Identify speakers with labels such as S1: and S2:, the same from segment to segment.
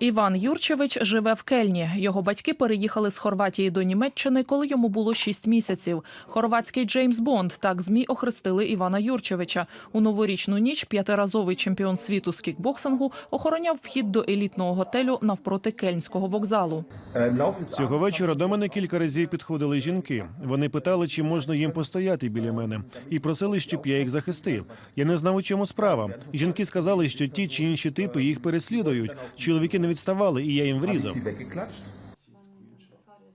S1: Іван Юрчевич живе в Кельні. Його батьки переїхали з Хорватії до Німеччини, коли йому було 6 місяців. Хорватський Джеймс Бонд так змі охрестили Івана Юрчевича. У новорічну ніч п'ятиразовий чемпіон світу з кікбоксингу охороняв вхід до елітного готелю навпроти кельнського вокзалу.
S2: Цього вечора до мене кілька разів підходили жінки. Вони питали, чи можна їм постояти біля мене, і просили, щоб я їх захистив. Я не знав, у чому справа. Жінки сказали, що ті чи інші типи їх переслідують. Чоловіки не відставали, і я їм врізав.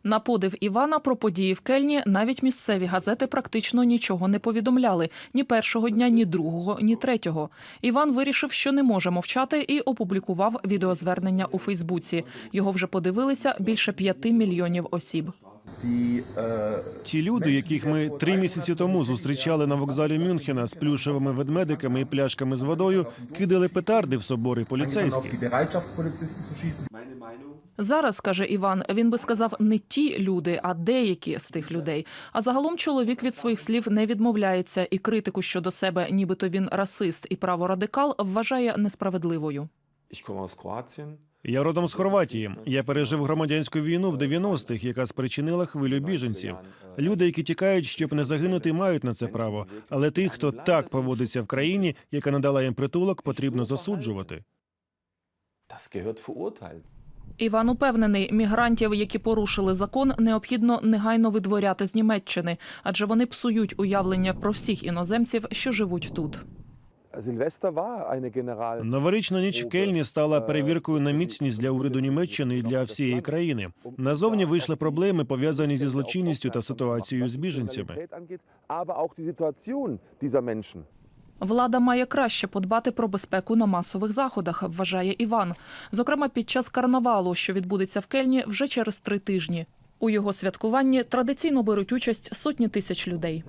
S1: На подив Івана про події в Кельні навіть місцеві газети практично нічого не повідомляли ні першого дня, ні другого, ні третього. Іван вирішив, що не може мовчати, і опублікував відеозвернення у Фейсбуці. Його вже подивилися більше п'яти мільйонів осіб.
S2: Ті люди, яких ми три місяці тому зустрічали на вокзалі Мюнхена з плюшевими ведмедиками і пляшками з водою, кидали петарди в собори поліцейські.
S1: Зараз каже Іван, він би сказав не ті люди, а деякі з тих людей. А загалом чоловік від своїх слів не відмовляється, і критику щодо себе, нібито він расист і праворадикал, вважає несправедливою.
S2: Я родом з Хорватії. Я пережив громадянську війну в 90-х, яка спричинила хвилю біженців. Люди, які тікають, щоб не загинути, мають на це право. Але тих, хто так поводиться в країні, яка надала їм притулок, потрібно засуджувати.
S1: Іван упевнений, мігрантів, які порушили закон, необхідно негайно видворяти з Німеччини, адже вони псують уявлення про всіх іноземців, що живуть тут.
S2: Новорічна ніч в Кельні стала перевіркою на міцність для уряду Німеччини і для всієї країни. Назовні вийшли проблеми, пов'язані зі злочинністю та ситуацією з біженцями.
S1: Влада має краще подбати про безпеку на масових заходах, вважає Іван. Зокрема, під час карнавалу, що відбудеться в Кельні вже через три тижні. У його святкуванні традиційно беруть участь сотні тисяч людей.